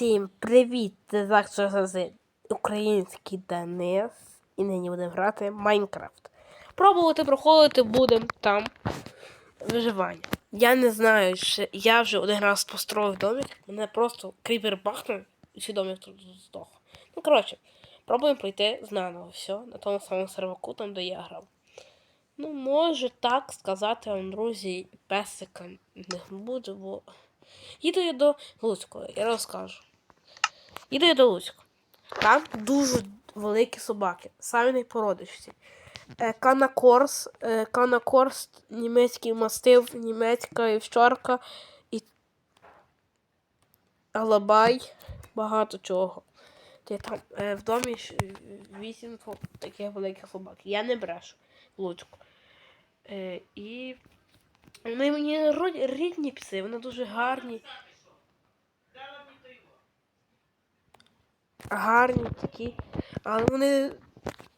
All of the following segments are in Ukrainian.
Всім привіт! Це завжди український Денис. І нині будемо грати Майнкрафт. Пробувати проходити будемо там виживання. Я не знаю, що я вже один раз построїв домик, мене просто кріпер бахнув, і ще домик тут здох. Ну, коротше, пробуємо пройти знаново все на тому самому серваку, там де я грав. Ну, може так сказати вам, друзі, песика не буду, бо. Їду я до Луцького, я розкажу. Їду я до Луцького. Там дуже великі собаки, самі найпородичці. Е, Канакорс, е, Канакорс, німецький мастив, німецька вівчарка і Алабай, багато чого. Ти там е, в домі вісім таких великих собак. Я не брешу в Луцьку. І вони мені рідні пси, вони дуже гарні. Гарні такі. Але вони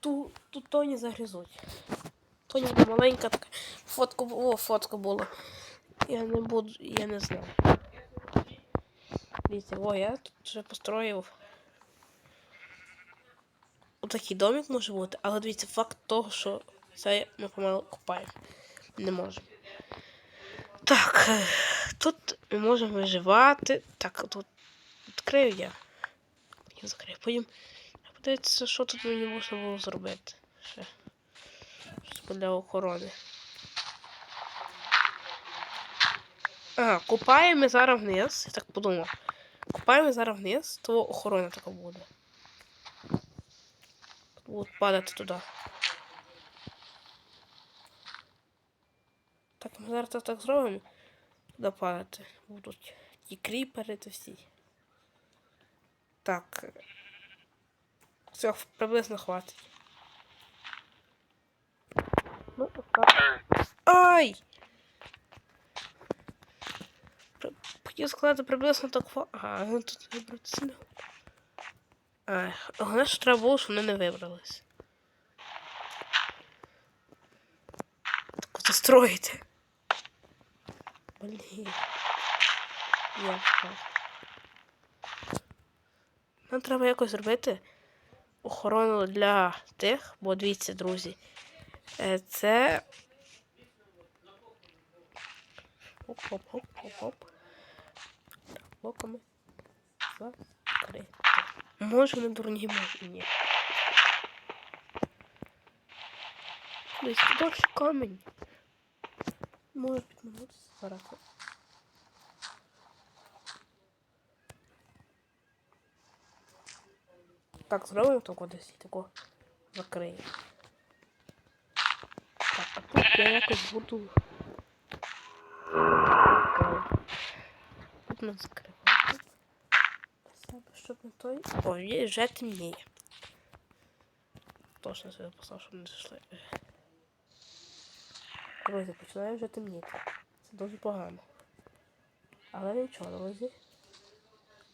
ту, ту Тоні загрізуть. Тоні маленька така. Фотку, бу- о, фотка була. Я не буду, я не знаю. Дивіться, о, я тут вже построїв. Отакий домик може бути, але дивіться, факт того, що це ми помало купаємо. Не можемо. Так, тут ми можемо виживати. Так, тут відкрию я. Я закрию. Потім подивитися, що тут мені можна було зробити. Ще. Щось для охорони. Ага, купаємо зараз вниз. Я так подумав. Купаємо зараз вниз, то охорона така буде. Будуть падати туди. Так, ми зараз так, зробимо. Туди падати. Будуть ті кріпери та всі. Так. Все, приблизно хватить. Ну, так. Ай! Хотів сказати приблизно так. Ага, ну тут вибратися. Ай, головне, що треба було, щоб вони не вибрались. Так застроїти. Блін. Я впав. Нам треба якось зробити охорону для тих, бо дивіться, друзі. е, Це. Оп-оп-оп-оп-оп. Блоками. Закрити. Може не дурні, може і ні. Десь дощ камінь. Може підминутися зараз. Так, зробимо тако десь і тако. Так, а тут я якось буду. Тут ми закриваємо. Щоб не той. О, є вже темніє. Точно себе послав, щоб не зайшли. Друзі, починає вже темніти. Це дуже погано. Але нічого, друзі.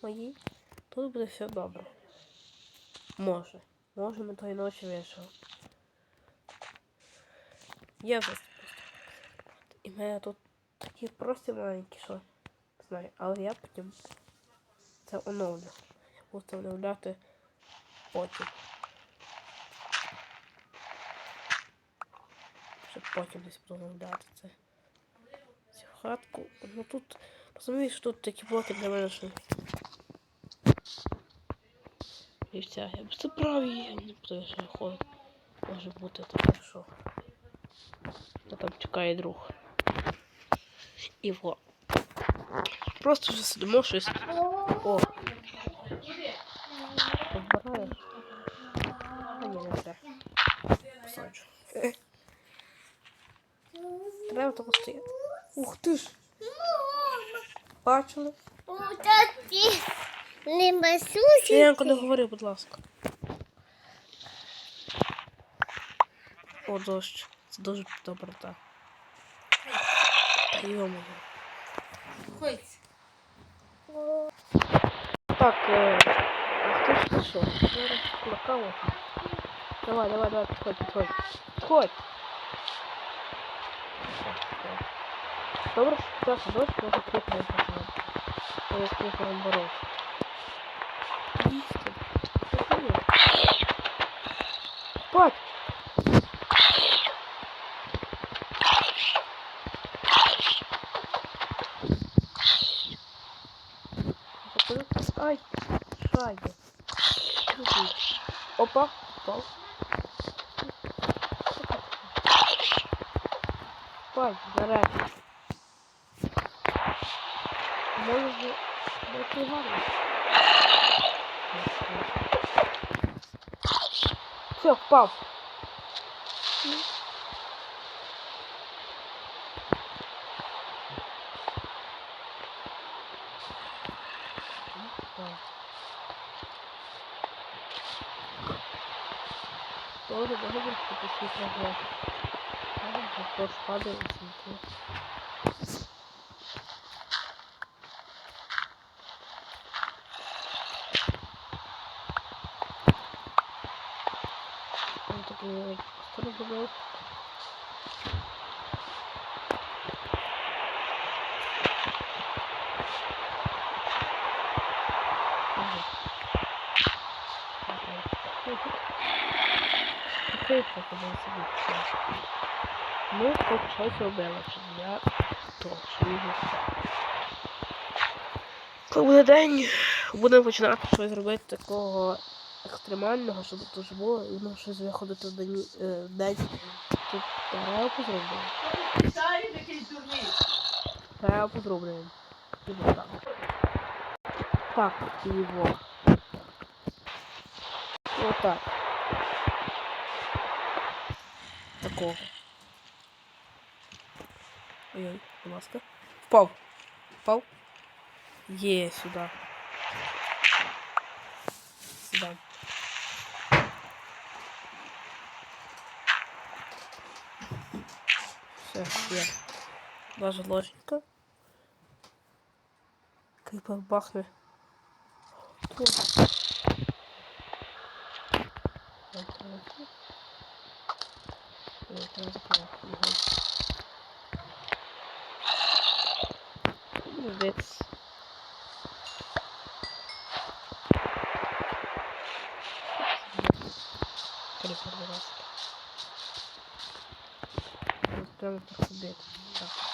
Мої. Тут буде все добре. Може. Може ми тої ночі вийшов. Я вже І мене тут такі прості маленькі, що знаю, але я потім це оновлю. Буду оновляти потім. Щоб потім десь буду це. Цю хатку. Ну тут, розумієш, тут такі блоки для мене, що і все. Я б забрав її, я не буду ще ходити. Може бути таке, що. Та там чекає друг. І во. Просто вже сидимо щось. О. Розбираєш. А ні, не все. Посаджу. Е. Треба тако стояти. Ух ти ж! Бачили? Утати не басусі. Янко, не говори, будь ласка. О, дощ. Це дуже добре, так. Йо-моє. Так, е, а хто ж пішов? Зараз на каву. Давай, давай, давай, підходь, підходь. Підходь. Добре, що час дощ, може кріпнути. Я з кріпом боровся. Їсти. Спать. Ай, шаги. Опа, упал. Спать, нарешті. Може, бути Все, впав. Тоже може бути такий прогрес. Просто падає і сміття. Он такой собі. Ми хоч щось робили, щоб я то, все. Коли день, будемо починати щось робити такого екстремального, щоб тут ж було, і ну щось виходити день, е, день тут репу зробили. Вітаю, якийсь дурний. Репу зробили. І вот так. Так, і во. Вот так. Такого. Ой-ой, будь ласка. Впав. Впав. Є, сюди. Сюди. Все, є. Даже ложечка. Как бахне. О. Ой, треба тут. Ой, треба закривати його. Молодець. Крипер, будь ласка. Ось Прямо так сюди. Так.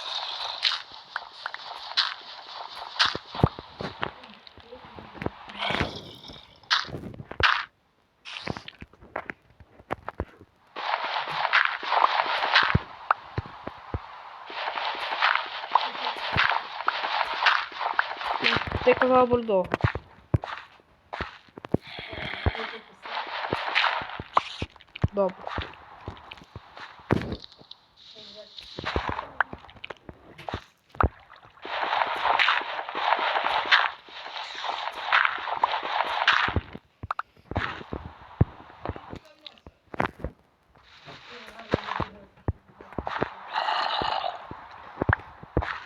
Ти казала бульдог. Добре.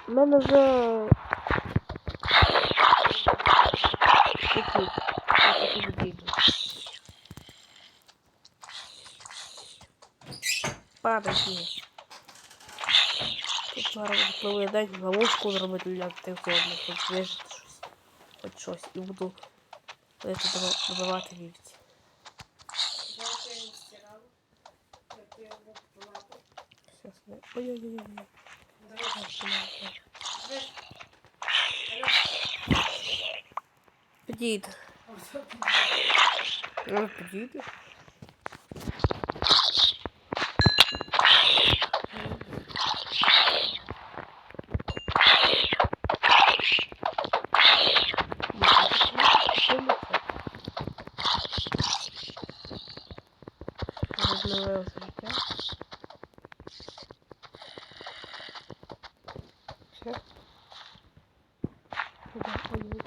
У мене вже такі такі відійду. Падаки. Тут зараз пливий день ловушку зробити для тихону, хоч вижити щось. Хоч щось. І буду добивати вівці. Ой-ой-ой. Підійде. Ну, підійде. Розмовляю життя. Все. Куда? Ой-ой.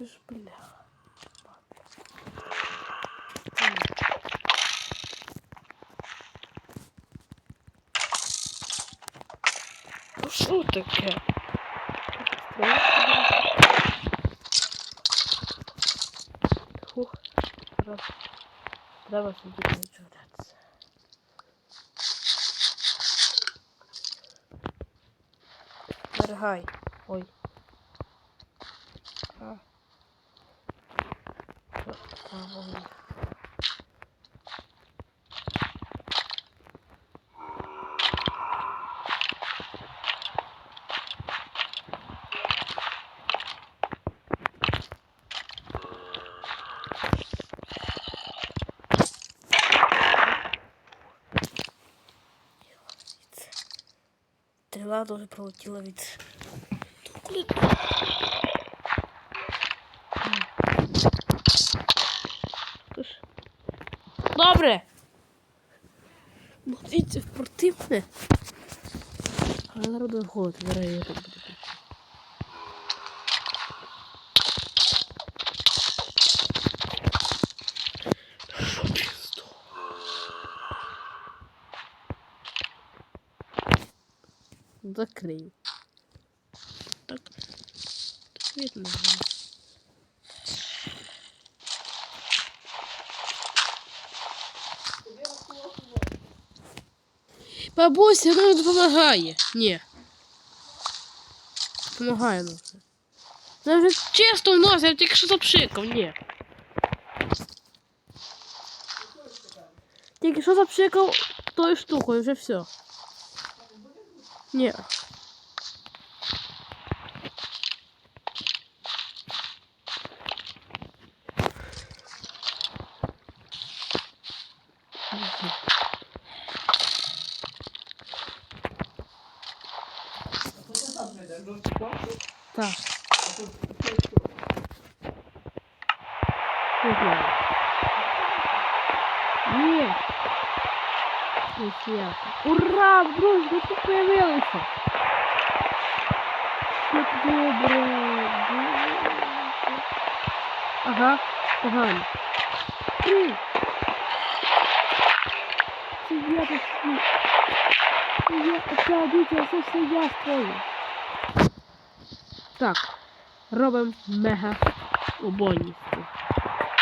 Ти ж бля. Ну що таке? Фух, раз. Треба сидіти віджурятися. Моргай. Ой. А. Що там? Стріла дуже пролетіла від. Добре. Ну, дивіться, спортивне. Але буде голод, зараз я тут буду. Закрию. Так. Так видно. Бабуся, вона не допомагає. Ні. Допомагає ну. Це вже чисто в носі, я тільки що запшикав, ні. Тільки що запшикав тою штукою, вже все. Ні. Нифига. Ура, дружба, ты появился. Как добре. Ага, погано. Три. Це я тут я, все я строю. Так, робимо мега убойницю.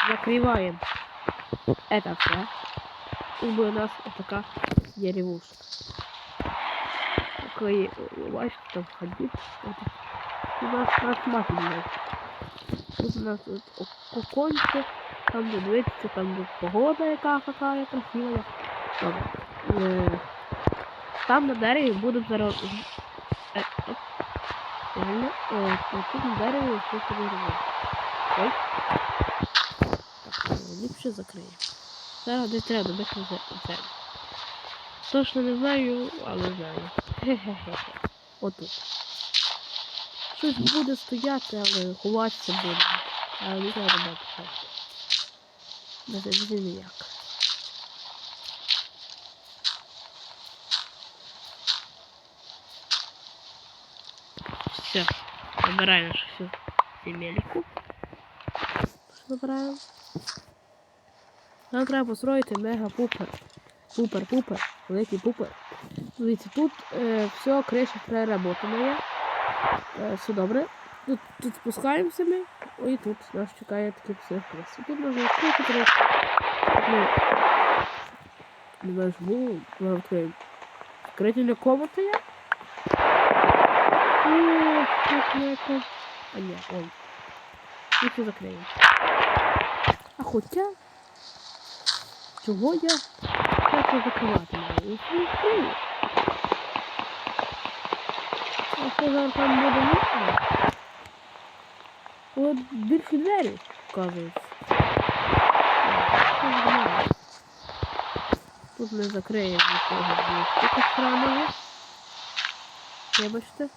Закриваємо это все. И у нас вот такая деревушка. Такой, бачите, там ходить. У нас рассматриваем. Тут у нас оконче, там де дивитися, там де погода яка какая красива. Добре. Е, Там на дереві будемо зараз. Е. Реально, е, тут на дереві щось. Ой. Так, ліпше закриємо. Зараз десь треба добити це. Точно не знаю, але знаю. Хе-хе-хе. Отут. Щось буде стояти, але ховатися буде. Але не треба це. Не ніяк. Все. Нашу всю земельку. Забираємо. Нам треба построїти мега-пупер. Пупер-пупер. Великий пупер. Дивіться, тут е, все, криша переработана є. Е, все добре. Тут, тут спускаємося ми. Ой, тут нас чекає такий сюрприз. Тут можна відкрити трохи. Ну, не знаю, чому. Ми відкриємо. Відкрити комната є. О, тут якось. А ні, ой. І все закриємо. А хоча... Чого я хочу закривати маю? Я собі відкрию. А що зараз там буде місце? От більші двері, вказується. Тут не закриємо нікого штука сраного. Вибачте.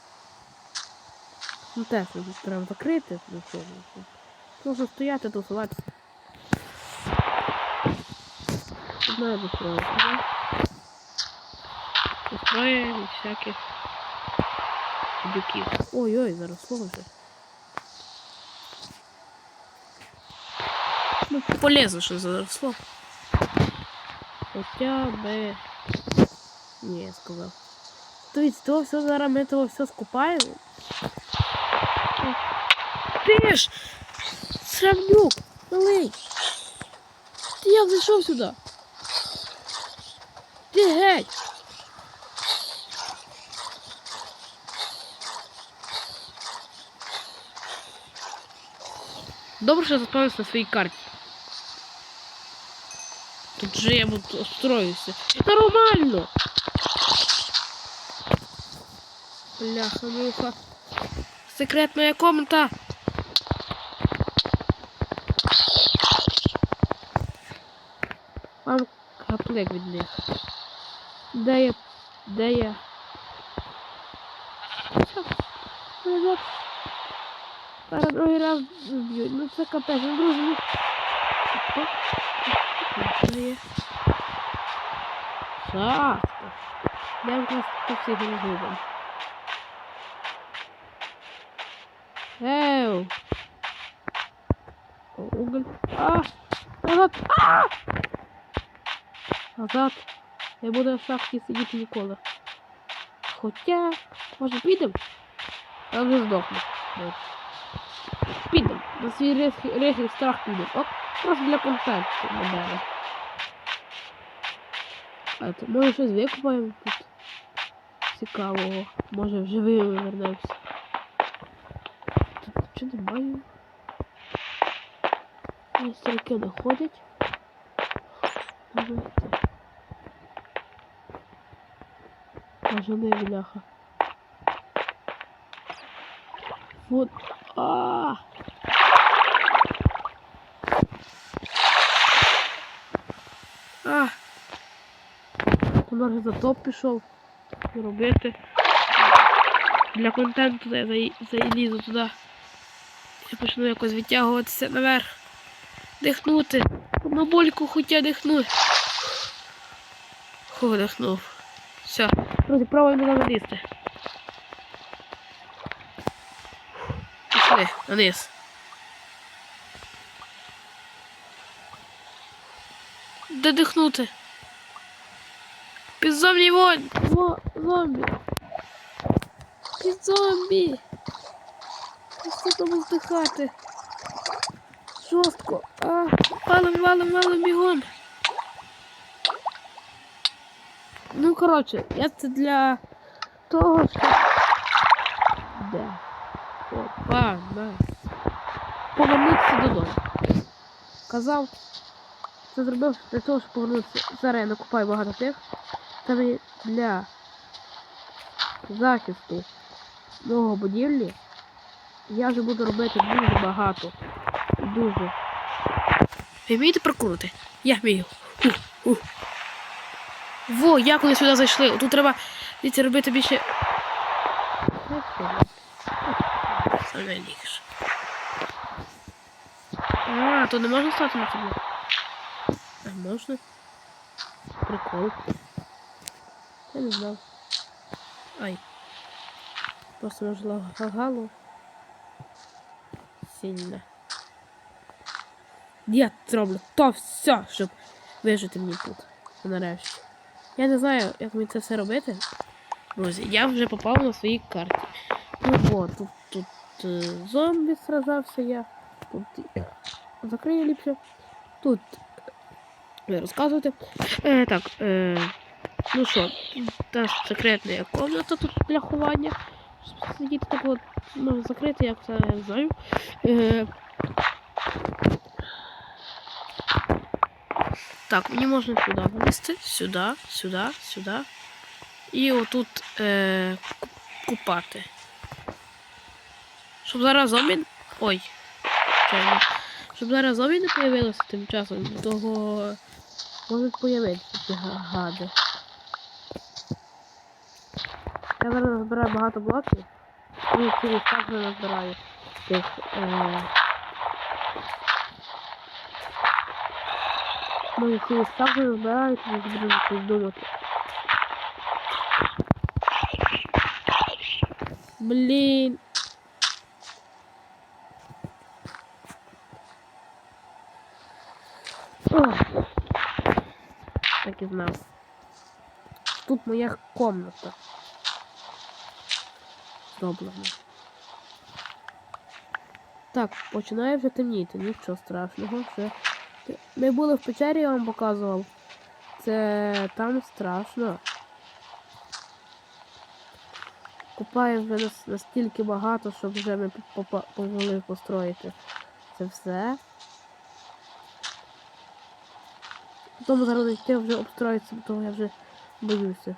Ну теж треба закрити, ну, Можна стояти, тусуватися. Знаю построить, да? Построим всяких дюків. Ой-ой, заросло вже. Ну, полезно, що заросло. Хоча би. Ні, я сказав. Дивіться, того все зараз ми все скупаємо. О, Ти ж! Сравнюк! Малий! Ти як зайшов сюди? Геть! Добре, що я заспавився на своїй карті. Тут же я буду устроюся. Нормально! Бляха, муха. Секретная комната. Вам гаплик від них. Де я? Де я? Що? Назад. Зараз другий раз вб'ють. Ну це капець, ну друзі. ну. Опа. Де є? Шахта. Де в нас тут всіх розгубимо? Эу. Уголь. А! Назад! А! Назад. Я буду в шахті сидіти ніколи. Хоча, може підемо? Я вже здохну. Підемо. На свій рихлий рихлий страх підемо. Оп, просто для контенту модели. А то може щось викупаємо тут. Цікавого. Може вживими вернемося. Так, що немає? Ось стрілки не ходять. Може не бляха. Вот. А. -а, -а. Вона вже затоп пішов. Робити. Для контенту я залізу туди. Я почну якось відтягуватися наверх. Дихнути. На больку хоча дихнути. Фу, дихнув. Все. Друзі, пробуємо туди залізти. Пішли, наниз. Де дихнути? Підзомні вонь! Во, зомбі! Під! Ось там здихати. Жорстко. А, валим, валим, валим бігом. Ну, коротше, я це для того, що. Де? Опа, на. Повернутися додому. Казав. Це зробив для того, щоб повернутися. Зараз я накупаю багато тих. Це для захисту нового будівлі. Я вже буду робити дуже багато. Дуже. Ви вмієте прокрути? Я вмію. Во, як вони сюди зайшли. Тут треба дивіться, робити більше. Саме ліпше. А, то не можна стати на цьому. А можна? Прикол. Я не знав. Ай. Просто можна лагало. Сильно. Я зроблю то все, щоб вижити мені тут. Нарешті. Я не знаю, як мені це все робити. Друзі, я вже попав на своїй карті. Ну от, тут, тут е, зомбі сражався я. Тут закрию ліпше. Тут е, розказувати. Е, так, е, ну що, та секретна комната тут для ховання. Сидіти так от, можна закрити, як це я знаю. Е, Так, мені можна сюди вилізти, сюди, сюди, сюди. І отут е, купати. Щоб зараз зомбі. Ой. Чайно. Щоб зараз зомбі не появилося тим часом, того можуть появитися ці гади. Я зараз назбираю багато блоків. І через так вже назбираю тих. Е, Мої всі ставки вмирають від дружки думати. Блін. Блин, Так и знал. Тут моя комната. Зроблена. Так, починає вже темніти, нічого страшного, все. Ми були в печері, я вам показував. Це там страшно. Купаємо вже нас- настільки багато, щоб вже ми повели построїти це все. Потім зараз йти вже обстроїться, бо я вже боюся.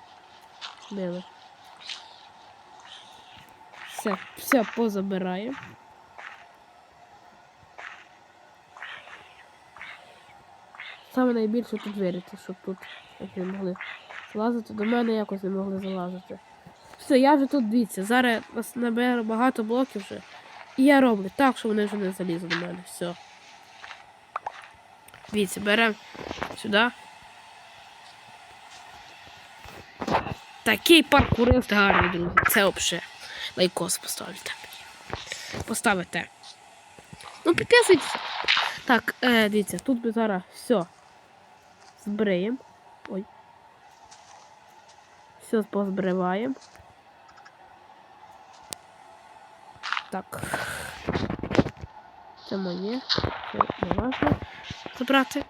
Диви. Все, все позабираємо. Саме найбільше тут вірити, щоб тут не могли залазити. До мене якось не могли залазити. Все, я вже тут дивіться. Зараз нас набере багато блоків вже. І я роблю так, що вони вже не залізли до мене. Все. Дивіться, беремо сюди. Такий паркурист гарний, друзі. Це взагалі. Лайкос поставите. Поставите. Ну, підписуйтесь. Так, е, дивіться, тут ми зараз все. Збриємо. Ой. Все позбриваємо. Так. Це моє. Це не важно забрати.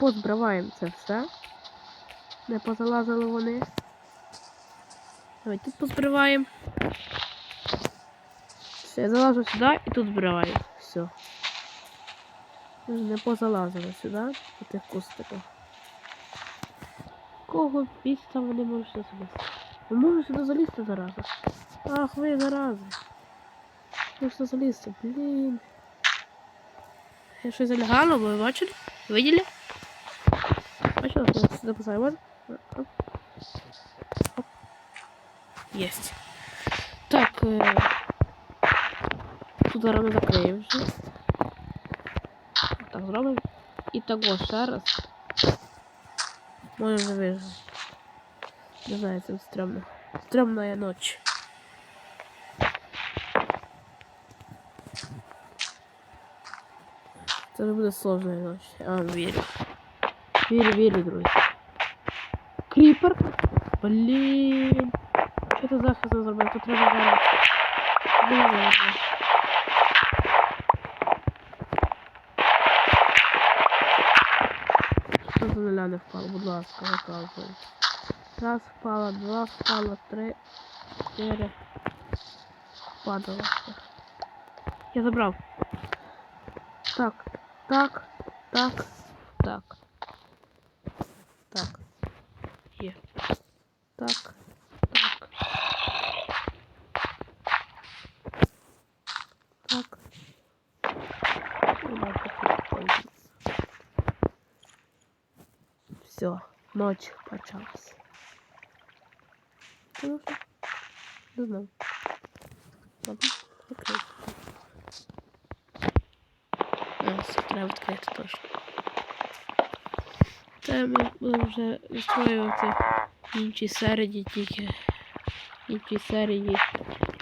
Позбриваємо це все. Не позалазили вони. Давай тут позбриваємо. Все, я залажу сюди і тут збриваю. Все. Не позалазили сюди, по тих кустиках. Кого місця вони можуть сюди залізти? Ви можете сюди залізти зараза. Ах, ви зарази. Можете залізти, блін. Я щось залягало, ви бачили? Виділи? Бачили, що я сюди. Оп. Єсть. Так, е... тут зараз ми закриємо вже. Так зробимо. І того ще раз. Може вже вижу. Не знаю, це стрьомно. Стрьомная ночь. Це не буде сложная ночь. Я вам вірю. Вірю, вірю, друзі. Кріпер. Блін. Що ти захист не зробив? Тут треба зараз. Блін. одна не впала, будь ласка, наказуй. Раз впала, два впала, три, четыре. Падала. Я забрал. Так, так, так. почалось. Ну-ка. Ну-ну. Ладно, закрыть. А, с утра открыто тоже. Та уже будемо вже устроювати інші середі тільки. Інші середі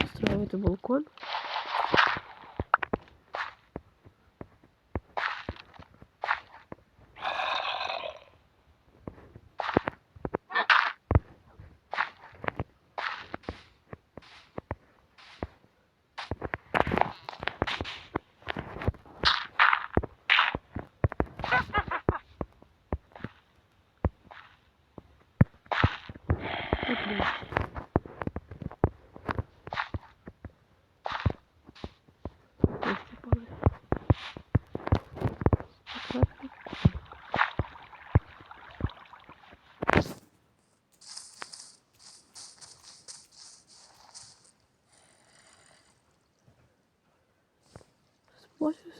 устроювати балкон. Бачиш?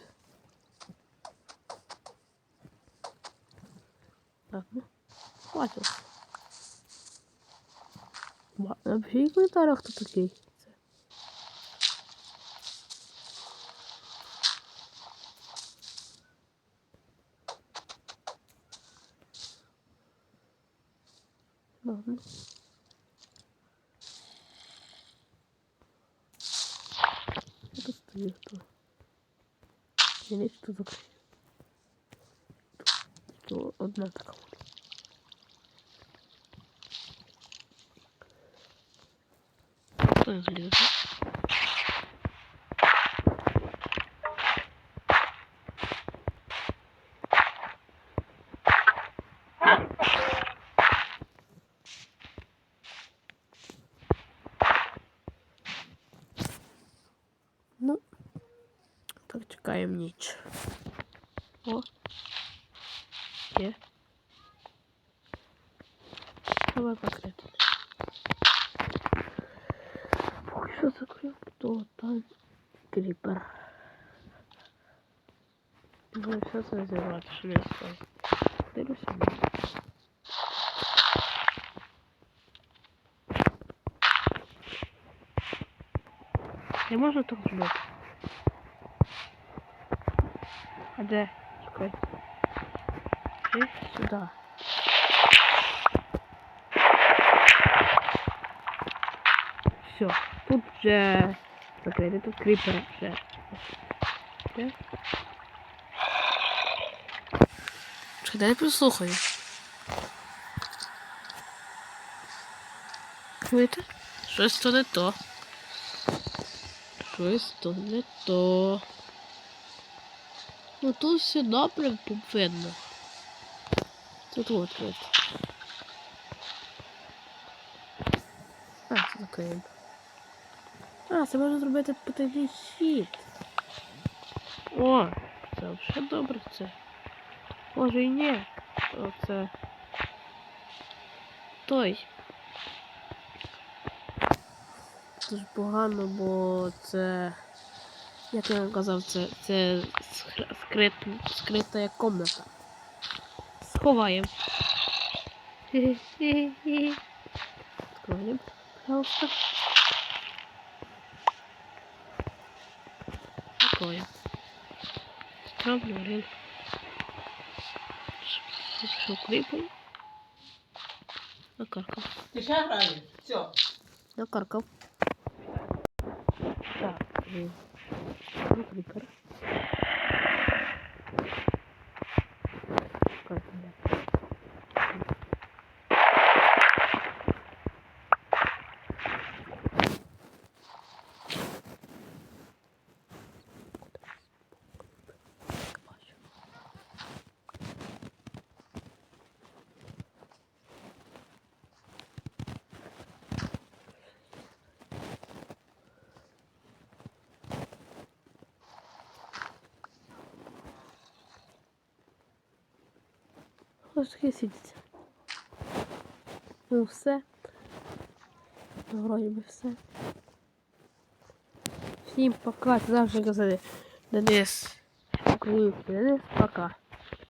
Так, ну. Бачиш. Напишіть в коментарях, хто такий. Ладно. Это стоит. Надеюсь, что закрыли. Что одна такая. Выглядит. Поки що закрив, то там кріпер. Ну, все це зірвати, що не стоїть. Дивлюся. Не можна так зробити. А де? Чекай. Ти сюди. Все, тут вже закрити, тут кріпер вже. Чекай, дай прислухаю. Чуєте? Щось то не то. Щось то не то. Ну тут все добре видно. Тут от видно. А, закриємо. А, це можна зробити потайний щит. О, це вже добре це. Може і ні. Оце. Той. Дуже погано, бо це. Як я вам казав, це, це скрит, скрита комната. Сховаємо. Хе-хе-хе. Пожалуйста. Откроем. Ставлю рель. Все клипаем. Накаркав. Ти ще граєш? Все. Накаркав. Так. е, Ну, клипер. Как, бля. Бачу. Ось таке сидиться. Ну все. Ну, вроді би все. Всім пока. Завжди казали. Денис. Денис. Пока.